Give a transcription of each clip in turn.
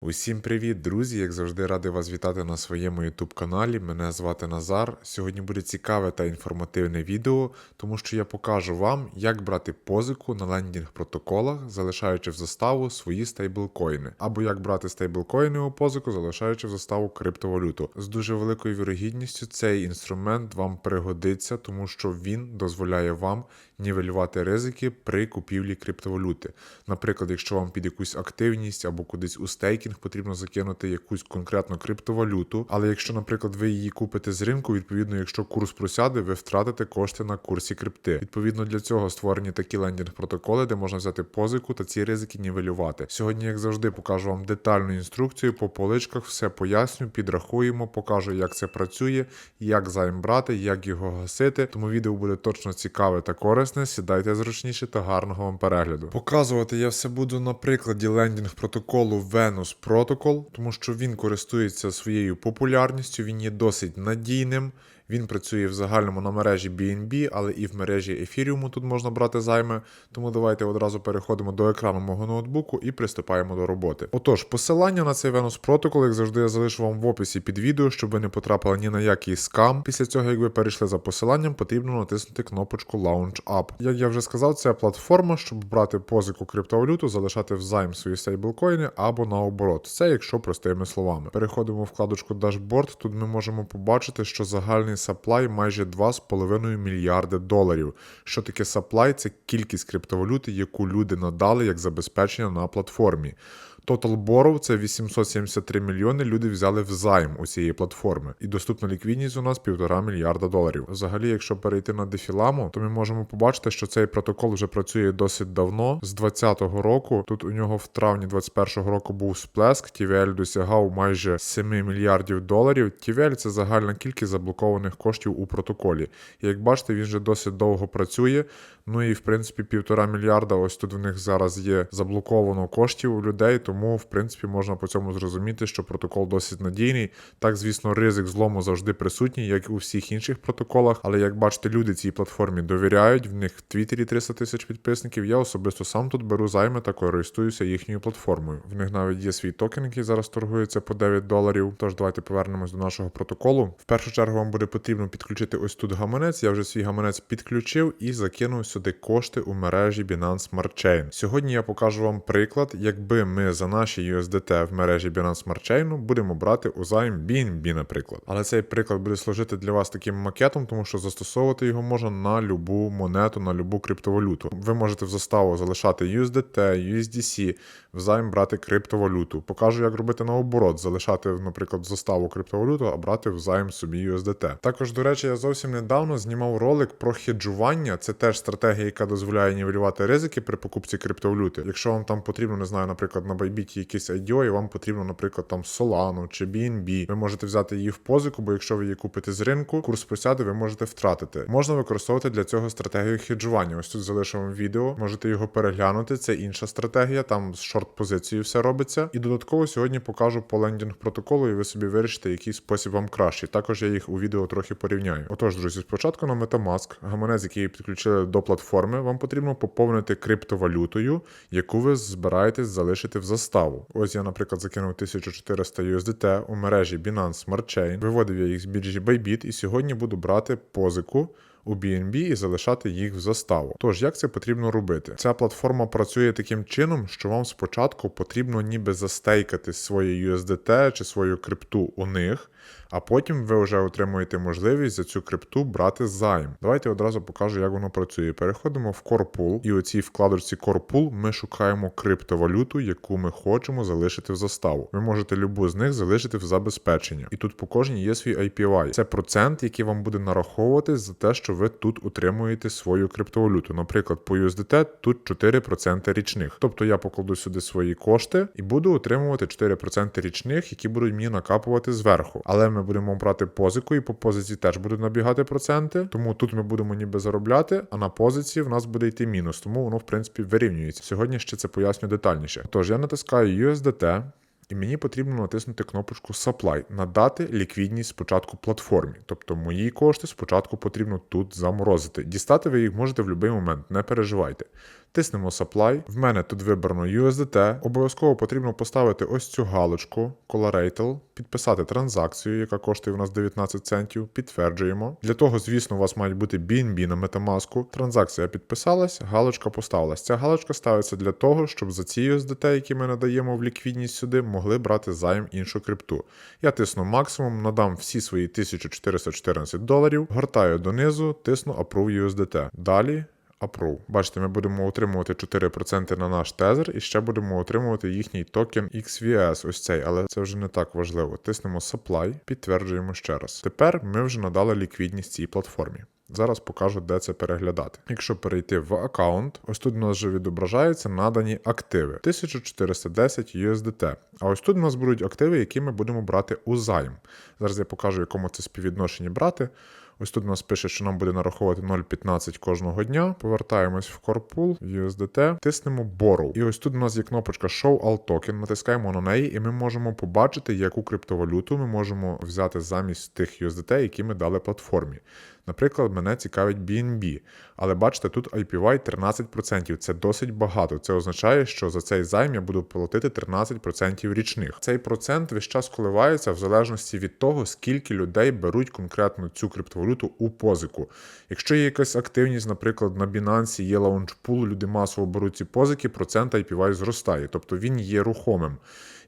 Усім привіт, друзі! Як завжди, радий вас вітати на своєму YouTube каналі. Мене звати Назар. Сьогодні буде цікаве та інформативне відео, тому що я покажу вам, як брати позику на лендінг протоколах, залишаючи в заставу свої стейблкоїни, або як брати стейблкоїни у позику, залишаючи в заставу криптовалюту. З дуже великою вірогідністю цей інструмент вам пригодиться, тому що він дозволяє вам нівелювати ризики при купівлі криптовалюти. Наприклад, якщо вам під якусь активність або кудись у стейкінг потрібно закинути якусь конкретну криптовалюту, але якщо, наприклад, ви її купите з ринку, відповідно, якщо курс просяде, ви втратите кошти на курсі крипти. Відповідно для цього створені такі лендінг протоколи, де можна взяти позику та ці ризики нівелювати. Сьогодні, як завжди, покажу вам детальну інструкцію по поличках, все поясню, підрахуємо, покажу, як це працює, як займ брати, як його гасити. Тому відео буде точно цікаве та корисне. Сідайте зручніше та гарного вам перегляду. Показувати я все буду на прикладі лендінг протоколу Venus Protocol, тому що він користується своєю популярністю, він є досить надійним. Він працює в загальному на мережі BNB, але і в мережі Ethereum тут можна брати займи. Тому давайте одразу переходимо до екрану мого ноутбуку і приступаємо до роботи. Отож, посилання на цей Venus Protocol, як завжди, я залишу вам в описі під відео, щоб ви не потрапили ні на який скам. Після цього, як ви перейшли за посиланням, потрібно натиснути кнопочку Launch Up. Як я вже сказав, це платформа, щоб брати позику криптовалюту, залишати взайм свої стейблкоїни або наоборот. Це якщо простими словами. Переходимо в вкладочку Dashboard. Тут ми можемо побачити, що загальний саплай майже 2,5 мільярди доларів. Що таке саплай? Це кількість криптовалюти, яку люди надали як забезпечення на платформі. Total Borrow – це 873 мільйони люди взяли в займ у цієї платформи. І доступна ліквідність у нас 1,5 мільярда доларів. Взагалі, якщо перейти на дефіламу, то ми можемо побачити, що цей протокол вже працює досить давно, з 2020 року. Тут у нього в травні 2021 року був сплеск. TVL досягав майже 7 мільярдів доларів. TVL – це загальна кількість заблокованих коштів у протоколі. І як бачите, він вже досить довго працює. Ну і в принципі півтора мільярда. Ось тут в них зараз є заблоковано коштів у людей. Тому в принципі можна по цьому зрозуміти, що протокол досить надійний. Так, звісно, ризик злому завжди присутній, як і у всіх інших протоколах. Але як бачите, люди цій платформі довіряють. В них в Твіттері 300 тисяч підписників. Я особисто сам тут беру займи та користуюся їхньою платформою. В них навіть є свій токен, який зараз торгується по 9 доларів. Тож давайте повернемось до нашого протоколу. В першу чергу вам буде потрібно підключити ось тут гаманець. Я вже свій гаманець підключив і закинув сюди кошти у мережі Binance Smart Chain. Сьогодні я покажу вам приклад, якби ми за наші USDT в мережі Binance Smart Chain будемо брати у займ BNB, наприклад. Але цей приклад буде служити для вас таким макетом, тому що застосовувати його можна на любу монету, на любу криптовалюту. Ви можете в заставу залишати USDT, USDC, взайм брати криптовалюту. Покажу, як робити наоборот, залишати, наприклад, заставу криптовалюту, а брати взайм собі USDT. Також, до речі, я зовсім недавно знімав ролик про хеджування. Це теж стратегія, яка дозволяє нівелювати ризики при покупці криптовалюти. Якщо вам там потрібно, не знаю, наприклад, на Bybit якийсь IDO, і вам потрібно, наприклад, там Solano чи BNB, ви можете взяти її в позику, бо якщо ви її купите з ринку, курс просяде, ви можете втратити. Можна використовувати для цього стратегію хеджування. Ось тут залишив вам відео, можете його переглянути. Це інша стратегія, там з шорт-позицією все робиться. І додатково сьогодні покажу по лендінг протоколу, і ви собі вирішите, який спосіб вам кращий. Також я їх у відео трохи порівняю. Отож, друзі, спочатку на Metamask, гаманець, який підключили до платформи, вам потрібно поповнити криптовалютою, яку ви збираєтесь залишити в заставу. Ось я, наприклад, закинув 1400 USDT у мережі Binance Smart Chain, виводив я їх з біржі Bybit і сьогодні буду брати позику. У BNB і залишати їх в заставу. Тож, як це потрібно робити? Ця платформа працює таким чином, що вам спочатку потрібно ніби застейкати своє USDT чи свою крипту у них, а потім ви вже отримуєте можливість за цю крипту брати займ. Давайте одразу покажу, як воно працює. Переходимо в Pool, і у цій вкладочці Core ми шукаємо криптовалюту, яку ми хочемо залишити в заставу. Ви можете любу з них залишити в забезпечення. І тут по кожній є свій IPY. Це процент, який вам буде нараховуватись за те, що ви тут утримуєте свою криптовалюту. Наприклад, по USDT тут 4% річних. Тобто я покладу сюди свої кошти і буду отримувати 4% річних, які будуть мені накапувати зверху. Але ми будемо брати позику, і по позиції теж будуть набігати проценти. Тому тут ми будемо ніби заробляти, а на позиції в нас буде йти мінус. Тому воно, в принципі, вирівнюється. Сьогодні ще це поясню детальніше. Тож я натискаю USDT. І мені потрібно натиснути кнопочку Supply, надати ліквідність спочатку платформі. Тобто мої кошти спочатку потрібно тут заморозити. Дістати ви їх можете в будь-який момент, не переживайте. Тиснемо Supply. В мене тут вибрано USDT. Обов'язково потрібно поставити ось цю галочку Collateral, підписати транзакцію, яка коштує у нас 19 центів. Підтверджуємо. Для того, звісно, у вас мають бути BNB на Metamask. Транзакція підписалась, галочка поставилась. Ця галочка ставиться для того, щоб за ці USDT, які ми надаємо в ліквідність сюди, могли брати займ іншу крипту. Я тисну максимум, надам всі свої 1414 доларів, гортаю донизу, тисну Approve USDT. Далі. Approve. Бачите, ми будемо отримувати 4% на наш тезер і ще будемо отримувати їхній токен XVS, ось цей, але це вже не так важливо. Тиснемо Supply, підтверджуємо ще раз. Тепер ми вже надали ліквідність цій платформі. Зараз покажу, де це переглядати. Якщо перейти в аккаунт, ось тут у нас вже відображаються надані активи 1410 USDT. А ось тут у нас будуть активи, які ми будемо брати у займ. Зараз я покажу, якому це співвідношенні брати. Ось тут нас пише, що нам буде нараховувати 0,15 кожного дня. Повертаємось в Core Pool, USDT, тиснемо Borrow. І ось тут у нас є кнопочка Show All Token, натискаємо на неї, і ми можемо побачити, яку криптовалюту ми можемо взяти замість тих USDT, які ми дали платформі. Наприклад, мене цікавить BNB. Але бачите, тут IPY 13%. Це досить багато. Це означає, що за цей займ я буду платити 13% річних. Цей процент весь час коливається в залежності від того, скільки людей беруть конкретно цю криптовалюту у позику. Якщо є якась активність, наприклад, на Binance є лаунчпул, люди масово беруть ці позики, процент IPY зростає, тобто він є рухомим.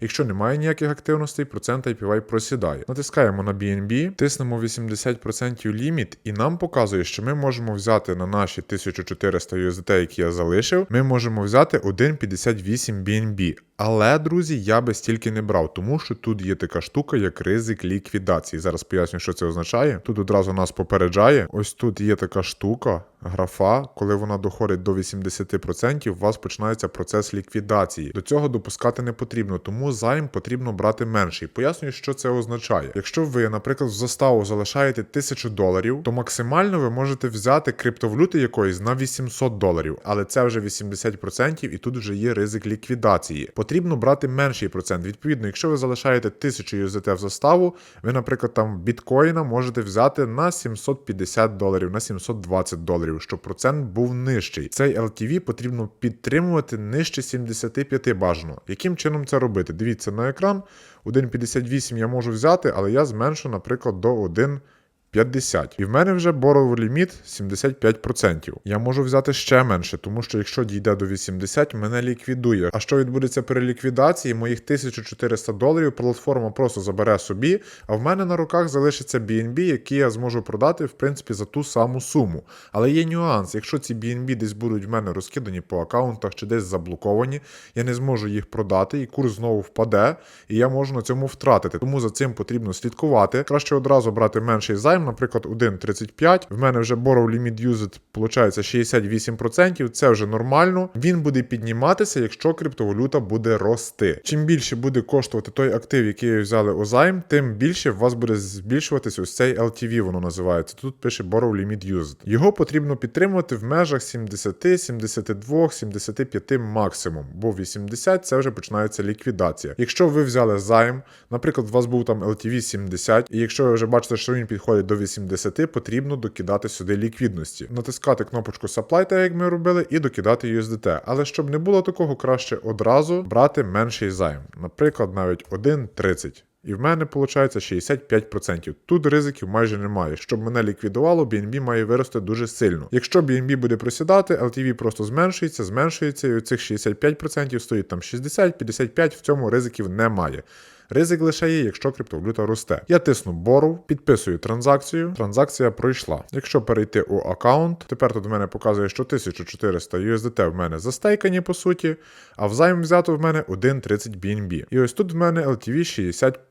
Якщо немає ніяких активностей, процент IPY просідає. Натискаємо на BNB, тиснемо 80% ліміт, і нам показує, що ми можемо взяти на наші 1400 USDT, які я залишив, ми можемо взяти 1,58 BNB. Але, друзі, я би стільки не брав, тому що тут є така штука, як ризик ліквідації. Зараз поясню, що це означає. Тут одразу нас попереджає. Ось тут є така штука, графа, коли вона доходить до 80%, у вас починається процес ліквідації. До цього допускати не потрібно, тому займ потрібно брати менший. Пояснюю, що це означає. Якщо ви, наприклад, в заставу залишаєте 1000 доларів, то максимально ви можете взяти криптовалюти якоїсь на 800 доларів, але це вже 80% і тут вже є ризик ліквідації. Потрібно брати менший процент. Відповідно, якщо ви залишаєте 1000 USDT в заставу, ви, наприклад, там біткоїна можете взяти на 750 доларів, на 720 доларів, щоб процент був нижчий. Цей LTV потрібно підтримувати нижче 75 бажано. Яким чином це робити? Дивіться на екран. 1,58 я можу взяти, але я зменшу, наприклад, до 1. 50. І в мене вже боров ліміт 75%. Я можу взяти ще менше, тому що якщо дійде до 80, мене ліквідує. А що відбудеться при ліквідації? Моїх 1400 доларів платформа просто забере собі, а в мене на руках залишиться BNB, який я зможу продати, в принципі, за ту саму суму. Але є нюанс, якщо ці BNB десь будуть в мене розкидані по аккаунтах чи десь заблоковані, я не зможу їх продати, і курс знову впаде, і я можу на цьому втратити. Тому за цим потрібно слідкувати. Краще одразу брати менший займ, наприклад, 1,35. В мене вже borrow limit used, виходить 68%. Це вже нормально. Він буде підніматися, якщо криптовалюта буде рости. Чим більше буде коштувати той актив, який ви взяли у займ, тим більше у вас буде збільшуватися ось цей LTV, воно називається. Тут пише borrow limit used. Його потрібно підтримувати в межах 70, 72, 75 максимум, бо 80 це вже починається ліквідація. Якщо ви взяли займ, наприклад, у вас був там LTV 70, і якщо ви вже бачите, що він підходить до 80, потрібно докидати сюди ліквідності, натискати кнопочку Supply, так як ми робили, і докидати USDT. Але щоб не було такого, краще одразу брати менший займ, наприклад, навіть 1,30. І в мене виходить 65%. Тут ризиків майже немає. Щоб мене ліквідувало, BNB має вирости дуже сильно. Якщо BNB буде просідати, LTV просто зменшується, зменшується, і у цих 65% стоїть там 60-55, в цьому ризиків немає. Ризик лише є, якщо криптовалюта росте. Я тисну Borrow, підписую транзакцію. Транзакція пройшла. Якщо перейти у аккаунт, тепер тут в мене показує, що 1400 USDT в мене застейкані по суті, а взайм взято в мене 1,30 BNB. І ось тут в мене LTV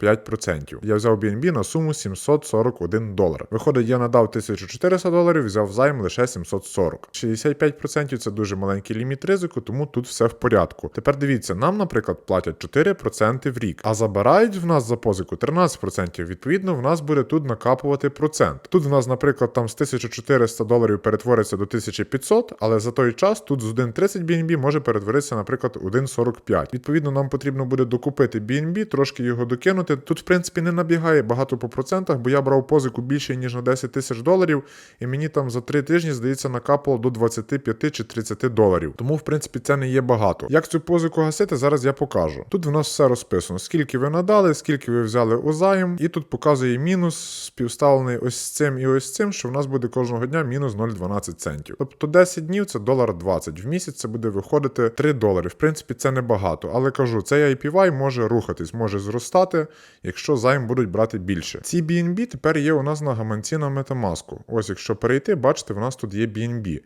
65%. Я взяв BNB на суму 741 долар. Виходить, я надав 1400 доларів, взяв займ лише 740. 65% це дуже маленький ліміт ризику, тому тут все в порядку. Тепер дивіться, нам, наприклад, платять 4% в рік, а забирають забирають в нас за позику 13%. Відповідно, в нас буде тут накапувати процент. Тут в нас, наприклад, там з 1400 доларів перетвориться до 1500, але за той час тут з 1,30 BNB може перетворитися, наприклад, 1,45. Відповідно, нам потрібно буде докупити BNB, трошки його докинути. Тут, в принципі, не набігає багато по процентах, бо я брав позику більше ніж на 10 тисяч доларів, і мені там за 3 тижні, здається, накапало до 25 чи 30 доларів. Тому, в принципі, це не є багато. Як цю позику гасити, зараз я покажу. Тут в нас все розписано, скільки ви надали, скільки ви взяли у займ, і тут показує мінус співставлений ось цим і ось цим, що в нас буде кожного дня мінус 0,12 центів. Тобто 10 днів це долар 20. В місяць це буде виходити 3 долари. В принципі, це небагато. Але кажу, цей IPY може рухатись, може зростати, якщо займ будуть брати більше. Ці BNB тепер є у нас на гаманці на Metamask. Ось якщо перейти, бачите, в нас тут є BNB.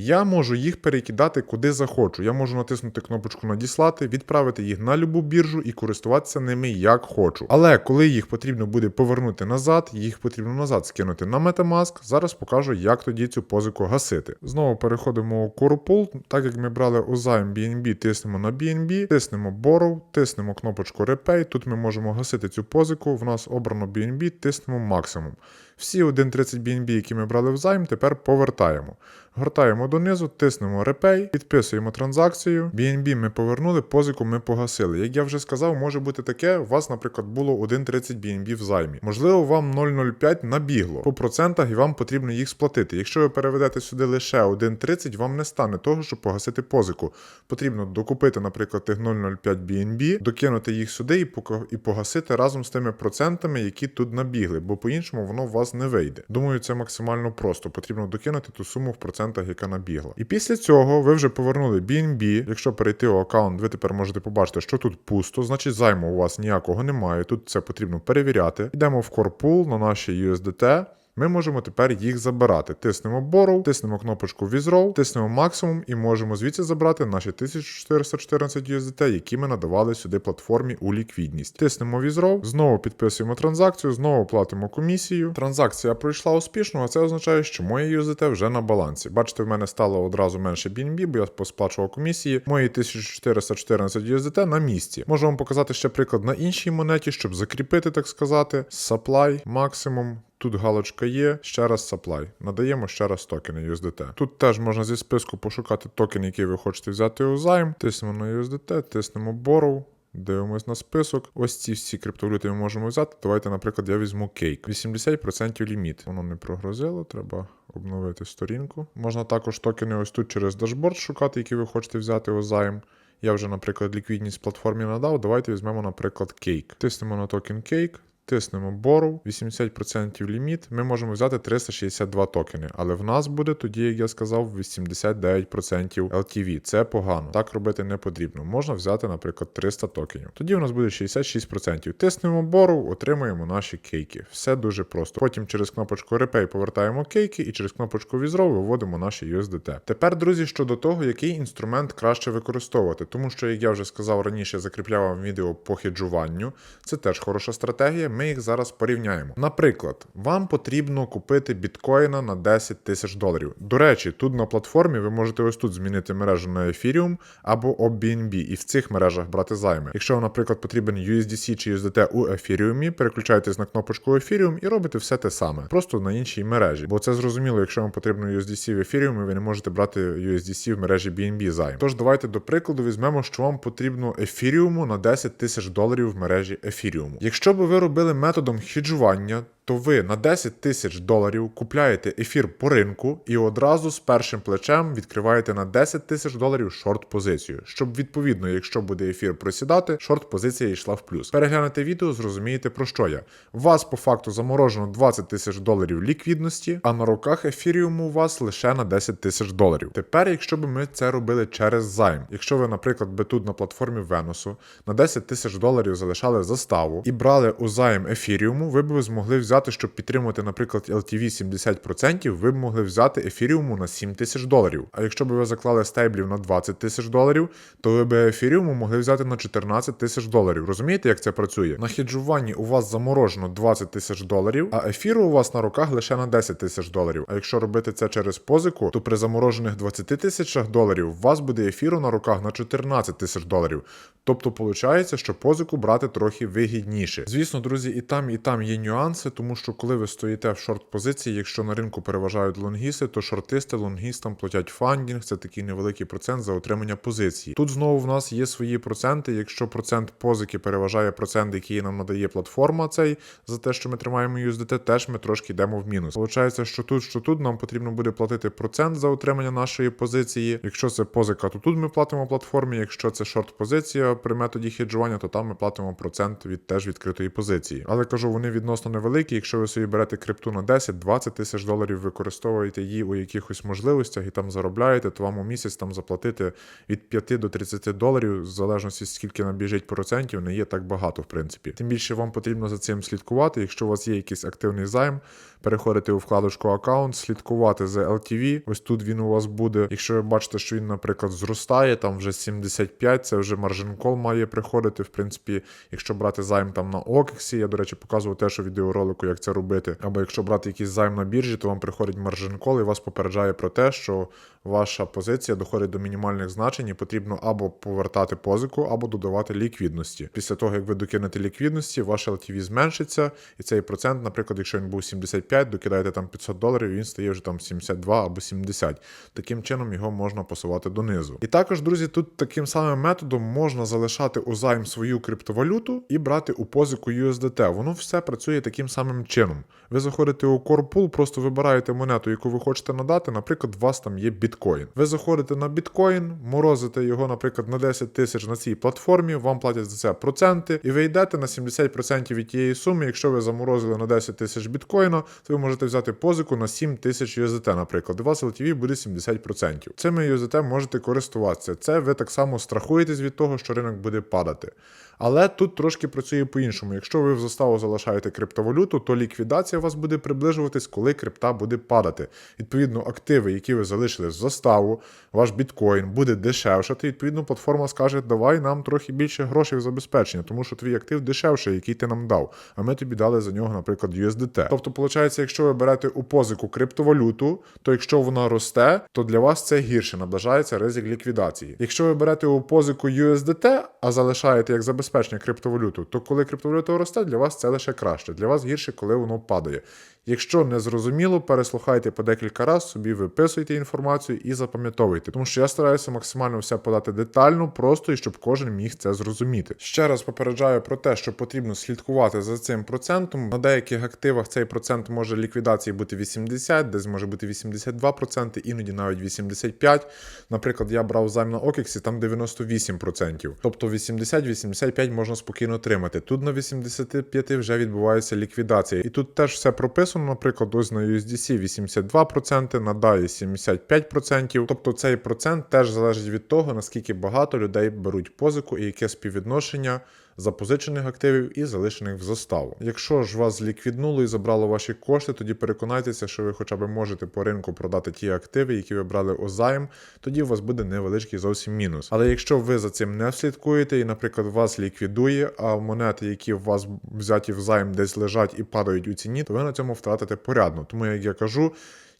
Я можу їх перекидати куди захочу. Я можу натиснути кнопочку надіслати, відправити їх на любу біржу і користуватися ними як хочу. Але коли їх потрібно буде повернути назад, їх потрібно назад скинути на Metamask. Зараз покажу, як тоді цю позику гасити. Знову переходимо у Corpool. Так як ми брали у займ BNB, тиснемо на BNB, тиснемо Borrow, тиснемо кнопочку Repay. Тут ми можемо гасити цю позику. В нас обрано BNB, тиснемо максимум. Всі 1.30 BNB, які ми брали в займ, тепер повертаємо. Гортаємо донизу, тиснемо Repay, підписуємо транзакцію. BNB ми повернули, позику ми погасили. Як я вже сказав, може бути таке, у вас, наприклад, було 1.30 BNB в займі. Можливо, вам 0,05 набігло по процентах і вам потрібно їх сплатити. Якщо ви переведете сюди лише 1.30, вам не стане того, щоб погасити позику. Потрібно докупити, наприклад, тих 0,05 BNB, докинути їх сюди і погасити разом з тими процентами, які тут набігли, бо по-іншому воно у вас не вийде. Думаю, це максимально просто. Потрібно докинути ту суму в процентах, яка набігла. І після цього ви вже повернули BNB. Якщо перейти у аккаунт, ви тепер можете побачити, що тут пусто, значить займу у вас ніякого немає. Тут це потрібно перевіряти. Йдемо в Core на наші USDT. Ми можемо тепер їх забирати. Тиснемо Borrow, тиснемо кнопочку Withdraw, тиснемо максимум і можемо звідси забрати наші 1414 USDT, які ми надавали сюди платформі у ліквідність. Тиснемо Withdraw, знову підписуємо транзакцію, знову платимо комісію. Транзакція пройшла успішно, а це означає, що моє USDT вже на балансі. Бачите, в мене стало одразу менше BNB, бо я посплачував комісії. Мої 1414 USDT на місці. Можу вам показати ще приклад на іншій монеті, щоб закріпити, так сказати. Supply, максимум. Тут галочка є, ще раз supply. Надаємо ще раз токени USDT. Тут теж можна зі списку пошукати токен, який ви хочете взяти у займ. Тиснемо на USDT, тиснемо Borrow. Дивимось на список. Ось ці всі криптовалюти ми можемо взяти. Давайте, наприклад, я візьму кейк. 80% ліміт. Воно не прогрозило, треба обновити сторінку. Можна також токени ось тут через дашборд шукати, які ви хочете взяти у займ. Я вже, наприклад, ліквідність платформі надав. Давайте візьмемо, наприклад, кейк. Тиснемо на токен кейк. Тиснемо Borrow, 80% ліміт. Ми можемо взяти 362 токени, але в нас буде тоді, як я сказав, 89% LTV. Це погано. Так робити не потрібно. Можна взяти, наприклад, 300 токенів. Тоді у нас буде 66%. Тиснемо Borrow, отримуємо наші кейки. Все дуже просто. Потім через кнопочку Repay повертаємо кейки і через кнопочку Withdraw виводимо наші USDT. Тепер, друзі, щодо того, який інструмент краще використовувати, тому що, як я вже сказав раніше, закріпляв вам відео по хеджуванню. Це теж хороша стратегія. Ми їх зараз порівняємо. Наприклад, вам потрібно купити біткоїна на 10 тисяч доларів. До речі, тут на платформі ви можете ось тут змінити мережу на Ethereum або OBNB і в цих мережах брати займи. Якщо вам, наприклад, потрібен USDC чи USDT у Ethereum, переключаєтесь на кнопочку Ethereum і робите все те саме, просто на іншій мережі. Бо це зрозуміло, якщо вам потрібно USDC в Ethereum, ви не можете брати USDC в мережі BNB займ. Тож давайте до прикладу візьмемо, що вам потрібно Ethereum на 10 тисяч доларів в мережі Ethereum. Якщо би ви робили методом хеджування, то ви на 10 тисяч доларів купляєте ефір по ринку і одразу з першим плечем відкриваєте на 10 тисяч доларів шорт позицію, щоб відповідно, якщо буде ефір просідати, шорт позиція йшла в плюс. Переглянете відео, зрозумієте про що я. Вас по факту заморожено 20 тисяч доларів ліквідності, а на руках ефіріуму у вас лише на 10 тисяч доларів. Тепер, якщо б ми це робили через займ, якщо ви, наприклад, би тут на платформі Венусу на 10 тисяч доларів залишали заставу і брали у займ ефіріуму, ви б змогли взяти взяти, щоб підтримувати, наприклад, LTV 70%, ви б могли взяти ефіріуму на 7 тисяч доларів. А якщо б ви заклали стейблів на 20 тисяч доларів, то ви б ефіріуму могли взяти на 14 тисяч доларів. Розумієте, як це працює? На хеджуванні у вас заморожено 20 тисяч доларів, а ефіру у вас на руках лише на 10 тисяч доларів. А якщо робити це через позику, то при заморожених 20 тисячах доларів у вас буде ефіру на руках на 14 тисяч доларів. Тобто, виходить, що позику брати трохи вигідніше. Звісно, друзі, і там, і там є нюанси, тому що коли ви стоїте в шорт-позиції, якщо на ринку переважають лонгіси, то шортисти лонгістам платять фандінг, це такий невеликий процент за отримання позиції. Тут знову в нас є свої проценти. Якщо процент позики переважає процент, який нам надає платформа, цей за те, що ми тримаємо USDT, теж ми трошки йдемо в мінус. Получається, що тут, що тут нам потрібно буде платити процент за отримання нашої позиції. Якщо це позика, то тут ми платимо платформі. Якщо це шорт-позиція при методі хеджування, то там ми платимо процент від теж відкритої позиції. Але кажу, вони відносно невеликі. Якщо ви собі берете крипту на 10-20 тисяч доларів, використовуєте її у якихось можливостях і там заробляєте, то вам у місяць там заплатити від 5 до 30 доларів, в залежності скільки набіжить процентів, не є так багато, в принципі. Тим більше вам потрібно за цим слідкувати. Якщо у вас є якийсь активний займ, переходити у вкладочку аккаунт, слідкувати за LTV. Ось тут він у вас буде. Якщо ви бачите, що він, наприклад, зростає, там вже 75, це вже маржин кол має приходити. В принципі, якщо брати займ там на OKX, я, до речі, показував теж у відеоролику, як це робити. Або якщо брати якийсь займ на біржі, то вам приходить маржин кол і вас попереджає про те, що ваша позиція доходить до мінімальних значень і потрібно або повертати позику, або додавати ліквідності. Після того, як ви докинете ліквідності, ваш LTV зменшиться, і цей процент, наприклад, якщо він був 75, докидаєте там 500 доларів, він стає вже там 72 або 70. Таким чином його можна посувати донизу. І також, друзі, тут таким самим методом можна залишати у займ свою криптовалюту і брати у позику USDT. Воно все працює таким самим чином. Ви заходите у Core просто вибираєте монету, яку ви хочете надати. Наприклад, у вас там є біткоін. Ви заходите на біткоін, морозите його, наприклад, на 10 тисяч на цій платформі, вам платять за це проценти, і ви йдете на 70% від тієї суми. Якщо ви заморозили на 10 тисяч біткоїна, то ви можете взяти позику на 7 тисяч USDT, наприклад. У вас LTV буде 70%. Цими USDT можете користуватися. Це ви так само страхуєтесь від того, що ринок буде падати. Але тут трошки працює по-іншому. Якщо ви в заставу залишаєте криптовалюту, то ліквідація вас буде приближуватись, коли крипта буде падати. Відповідно, активи, які ви залишили в заставу, ваш біткоін буде дешевшати. Відповідно, платформа скаже, давай нам трохи більше грошей в забезпечення, тому що твій актив дешевший, який ти нам дав. А ми тобі дали за нього, наприклад, USDT. Тобто, виходить, якщо ви берете у позику криптовалюту, то якщо вона росте, то для вас це гірше наближається ризик ліквідації. Якщо ви берете у позику USDT, а залишаєте як забезпечення криптовалюту, то коли криптовалюта росте, для вас це лише краще. Для вас гірше, коли воно падає. Якщо не зрозуміло, переслухайте по декілька разів, собі виписуйте інформацію і запам'ятовуйте, тому що я стараюся максимально все подати детально, просто і щоб кожен міг це зрозуміти. Ще раз попереджаю про те, що потрібно слідкувати за цим процентом. На деяких активах цей процент може ліквідації бути 80, десь може бути 82%, іноді навіть 85%. Наприклад, я брав займ на OKX, там 98%. Тобто 80-85 можна спокійно отримати. Тут на 85 вже відбувається ліквідація. І тут теж все прописано, наприклад, ось на USDC 82%, на DAI 75%. Тобто цей процент теж залежить від того, наскільки багато людей беруть позику і яке співвідношення запозичених активів і залишених в заставу. Якщо ж вас ліквіднуло і забрало ваші кошти, тоді переконайтеся, що ви хоча б можете по ринку продати ті активи, які ви брали у займ, тоді у вас буде невеличкий зовсім мінус. Але якщо ви за цим не слідкуєте і, наприклад, вас ліквідує, а монети, які у вас взяті в займ, десь лежать і падають у ціні, то ви на цьому втратите порядно. Тому, як я кажу.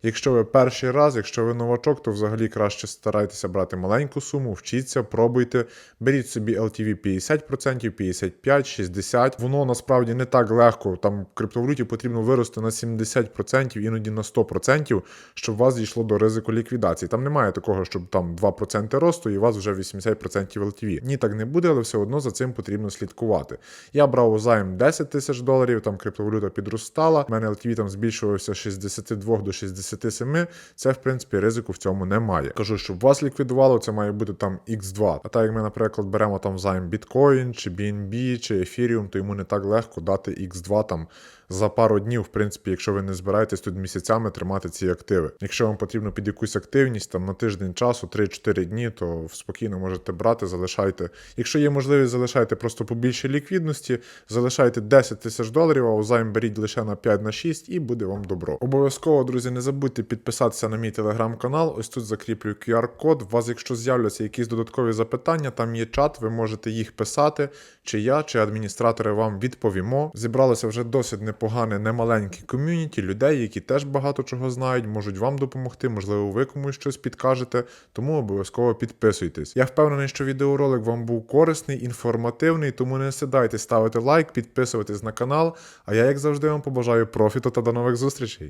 Якщо ви перший раз, якщо ви новачок, то взагалі краще старайтеся брати маленьку суму, вчіться, пробуйте, беріть собі LTV 50%, 55, 60. Воно насправді не так легко. Там в криптовалюті потрібно вирости на 70%, іноді на 100%, щоб у вас дійшло до ризику ліквідації. Там немає такого, щоб там 2% росту і у вас вже 80% LTV. Ні, так не буде, але все одно за цим потрібно слідкувати. Я брав у займ 10 тисяч доларів, там криптовалюта підростала. У мене LTV там збільшувався з 62 до 60. 10-7, це в принципі ризику в цьому немає. Кажу, щоб вас ліквідувало, це має бути там X2. А так як ми, наприклад, беремо там займ біткоін, чи BNB, чи Ethereum, то йому не так легко дати X2 там за пару днів, в принципі, якщо ви не збираєтесь тут місяцями тримати ці активи. Якщо вам потрібно під якусь активність там на тиждень часу, 3-4 дні, то спокійно можете брати, залишайте. Якщо є можливість, залишайте просто побільше ліквідності, залишайте 10 тисяч доларів, а у займ беріть лише на 5 на 6 і буде вам добро. Обов'язково, друзі, не забудьте підписатися на мій телеграм-канал. Ось тут закріплю QR-код. У вас, якщо з'являться якісь додаткові запитання, там є чат, ви можете їх писати, чи я, чи адміністратори вам відповімо. Зібралося вже досить непогане, немаленьке ком'юніті людей, які теж багато чого знають, можуть вам допомогти, можливо, ви комусь щось підкажете, тому обов'язково підписуйтесь. Я впевнений, що відеоролик вам був корисний, інформативний, тому не сідайте ставити лайк, підписуватись на канал. А я, як завжди, вам побажаю профіту та до нових зустрічей.